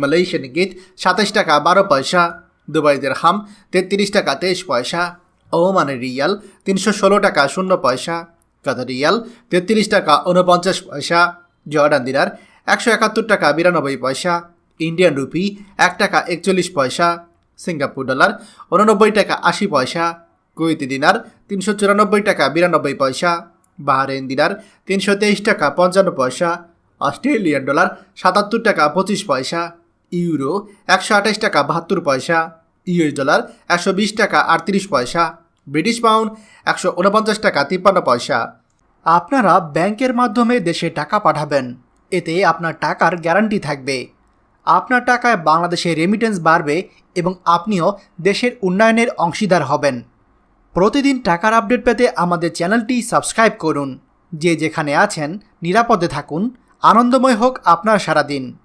Malaysian গীত সাতাশ টাকা, বারো পয়সা। দুবাই হাম, তেত্রিশ টাকা, তেইশ পয়সা। ওমানের রিয়াল, তিনশো ষোলো টাকা, শূন্য পয়সা। কাতার রিয়াল, তেত্রিশ টাকা উনপঞ্চাশ পয়সা। জর্ডান দিনার, একশো একাত্তর টাকা, বিরানব্বই পয়সা। ইন্ডিয়ান রুপি, এক টাকা, একচল্লিশ পয়সা। সিঙ্গাপুর ডলার, উননব্বই টাকা, আশি পয়সা। কুয়েতি দিনার, তিনশো চুরানব্বই টাকা, বিরানব্বই পয়সা। বাহারেন দিনার, তিনশো তেইশ টাকা, পঞ্চান্ন পয়সা। অস্ট্রেলিয়ান ডলার, সাতাত্তর টাকা, পঁচিশ পয়সা। ইউরো একশো আঠাশ টাকা বাহাত্তর পয়সা, ইউএস ডলার একশো বিশ টাকা আটত্রিশ পয়সা, ব্রিটিশ পাউন্ড একশো উনপঞ্চাশ টাকা তিপ্পান্ন পয়সা। আপনারা ব্যাংকের মাধ্যমে দেশে টাকা পাঠাবেন। এতে আপনার টাকার গ্যারান্টি থাকবে। আপনার টাকায় বাংলাদেশে রেমিটেন্স বাড়বে এবং আপনিও দেশের উন্নয়নের অংশীদার হবেন। প্রতিদিন টাকার আপডেট পেতে আমাদের চ্যানেলটি সাবস্ক্রাইব করুন। যে যেখানে আছেন, নিরাপদে থাকুন। আনন্দময় হোক আপনার সারাদিন।